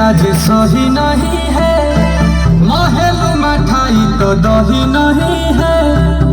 आज सही नहीं है महल मठाई तो दही नहीं है